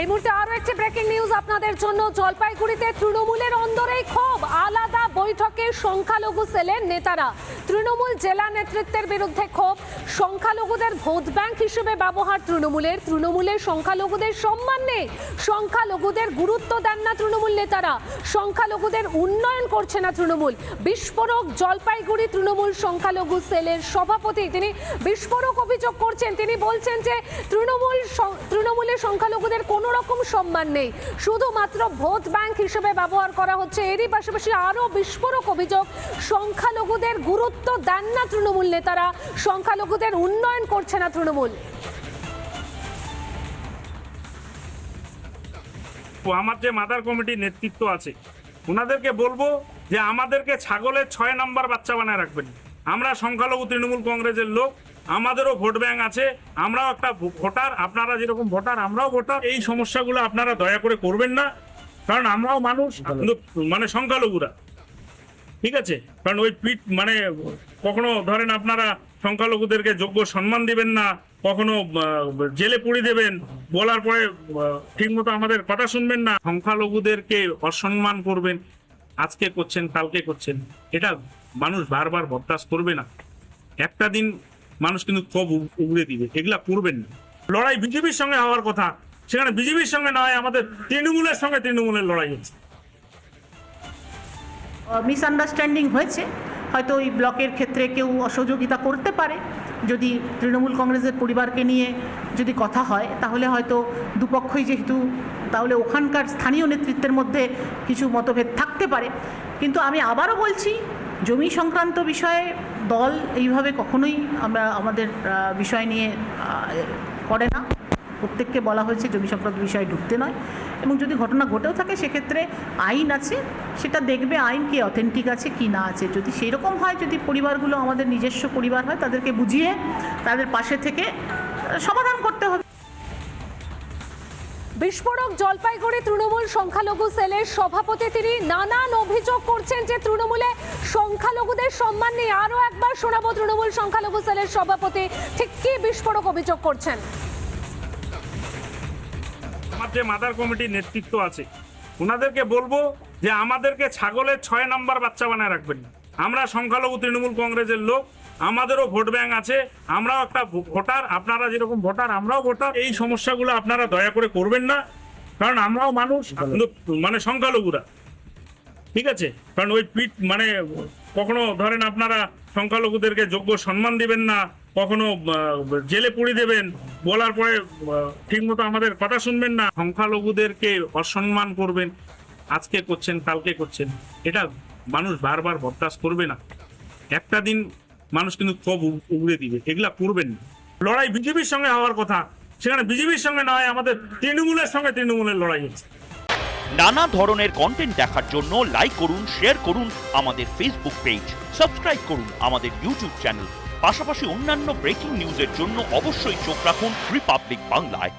এই মুহূর্তে আরও একটি ব্রেকিং নিউজ আপনাদের জন্য। জলপাইগুড়িতে তৃণমূলের অন্দরেই ক্ষোভ। আলাদা বৈঠকে সংখ্যালঘু সেলের নেতারা। তৃণমূল জেলা নেতৃত্বের বিরুদ্ধে ক্ষোভ। সংখ্যালঘুদের ভোট ব্যাংক হিসেবে ব্যবহার তৃণমূলের। তৃণমূলের সংখ্যালঘুদের সম্মান নেই। সংখ্যালঘুদের গুরুত্ব দেন না তৃণমূল নেতারা। সংখ্যালঘুদের উন্নয়ন করছে না তৃণমূল। বিস্ফোরক জলপাইগুড়ি তৃণমূল সংখ্যালঘু সেলের সভাপতি তিনি বিস্ফোরক অভিযোগ করছেন। তিনি বলছেন যে তৃণমূল তৃণমূলের সংখ্যালঘুদের কোনো রকম সম্মান নেই। শুধুমাত্র ভোট ব্যাংক হিসেবে ব্যবহার করা হচ্ছে। এরই পাশাপাশি আরও বিস্ফোরক অভিযোগ, সংখ্যালঘুদের গুরুত্ব দেন না তৃণমূল নেতারা। সংখ্যালঘুদের উন্নয়ন করছে না তৃণমূল। আমার যে মাদার কমিটির নেতৃত্ব আছে ওনাদেরকে বলব যে আমাদেরকে ছাগলের ছয় নাম্বার বাচ্চা বানায় রাখবেন। আমরা সংখ্যালঘু তৃণমূল কংগ্রেসের লোক আমাদেরও ভোট ব্যাংক আছে, আমরাও একটা ভোটার, আপনারা যেরকম ভোটার, আমরাও ভোটার। এই সমস্যাগুলো আপনারা দয়া করে করবেন না, কারণ আমরাও মানুষ মানে সংখ্যালঘুরা, ঠিক আছে? কারণ ওই পিঠ মানে কখনো ধরেন আপনারা সংখ্যালঘুদেরকে যোগ্য সম্মান দিবেন না, কখনো জেলে পুড়ি দেবেন, বলার পরে ঠিক মতো আমাদের কথা শুনবেন না, সংখ্যালঘুদেরকে অসম্মান করবেন, আজকে করছেন, কালকে করছেন, এটা মানুষ বারবার বরদাস্ত করবে না। একটা দিন মানুষ কিন্তু কব উগড়ে দিবে, এগুলা করবেন না। লড়াই বিজেপির সঙ্গে হওয়ার কথা, সেখানে বিজেপির সঙ্গে নয়, আমাদের তৃণমূলের সঙ্গে তৃণমূলের লড়াই হচ্ছে। মিসআন্ডারস্ট্যান্ডিং হয়েছে, হয়তো ওই ব্লকের ক্ষেত্রে কেউ অসহযোগিতা করতে পারে। যদি তৃণমূল কংগ্রেসের পরিবারকে নিয়ে যদি কথা হয়, তাহলে হয়তো দুপক্ষই যেহেতু, তাহলে ওখানকার স্থানীয় নেতৃত্বের মধ্যে কিছু মতভেদ থাকতে পারে। কিন্তু আমি আবারও বলছি জমি সংক্রান্ত বিষয়ে দল এইভাবে কখনোই আমরা আমাদের বিষয় নিয়ে করে না। প্রত্যেককে বলা হয়েছে জমি সংক্রান্ত বিষয়ে ঢুকতে নয়। এবং যদি ঘটনা ঘটেও থাকে, সেক্ষেত্রে আইন আছে। সেটা দেখবে আইন কি অথেন্টিক আছে, কি না আছে। যদি সেই রকম হয়, যদি পরিবারগুলো আমাদের নিজস্ব পরিবার হয়, তাদেরকে বুঝিয়ে তাদের পাশে থেকে সমাধান করতে হবে। বিস্ফোরক জলপাইগুড়ি তৃণমূল সংখ্যালঘু সেলের সভাপতি তিনি নানান অভিযোগ করছেন যে তৃণমূলে সংখ্যালঘুদের সম্মান নিয়ে আরও একবার শোনাবো তৃণমূল সংখ্যালঘু সেলের সভাপতি। ঠিক কি বিস্ফোরক অভিযোগ করছেন? আমার যে মাদার কমিটির নেতৃত্ব আছে ওনাদেরকে বলব যে আমাদেরকে ছাগলের ছয় নাম্বার বাচ্চা বানায় রাখবেন না। আমরা সংখ্যালঘু তৃণমূল কংগ্রেসের লোক আমাদেরও ভোট ব্যাংক আছে, আমরাও একটা ভোটার, আপনারা যেরকম ভোটার, আমরাও ভোটার। এই সমস্যাগুলো আপনারা দয়া করে করবেন না, কারণ আমরাও মানুষ মানে সংখ্যালঘুরা। ঠিক আছে? কারণ ওই পিঠ মানে কখনো ধরেন আপনারা সংখ্যালঘুদেরকে যোগ্য সম্মান দিবেন না, কখনো জেলে পুড়ি দেবেন, বলার পরে ঠিক মতো আমাদের কথা শুনবেন না, সংখ্যালঘুদেরকে অসম্মান করবেন, আজকে করছেন, কালকে করছেন, এটা মানুষ বারবার বরদাস্ত করবে না। একটা দিন মানুষ কিন্তু কব উগড়ে দিবে, এগুলা করবেন না। লড়াই বিজেপির সঙ্গে হওয়ার কথা, সেখানে বিজেপির সঙ্গে নয়, আমাদের তৃণমূলের সঙ্গে তৃণমূলের লড়াই হচ্ছে। নানা ধরনের কন্টেন্ট দেখার জন্য লাইক করুন শেয়ার করুন আমাদের ফেসবুক পেজ সাবস্ক্রাইব করুন আমাদের ইউটিউব চ্যানেল পাশাপাশি অন্যান্য ব্রেকিং নিউজের জন্য অবশ্যই চোখ রাখুন রিপাবলিক বাংলায়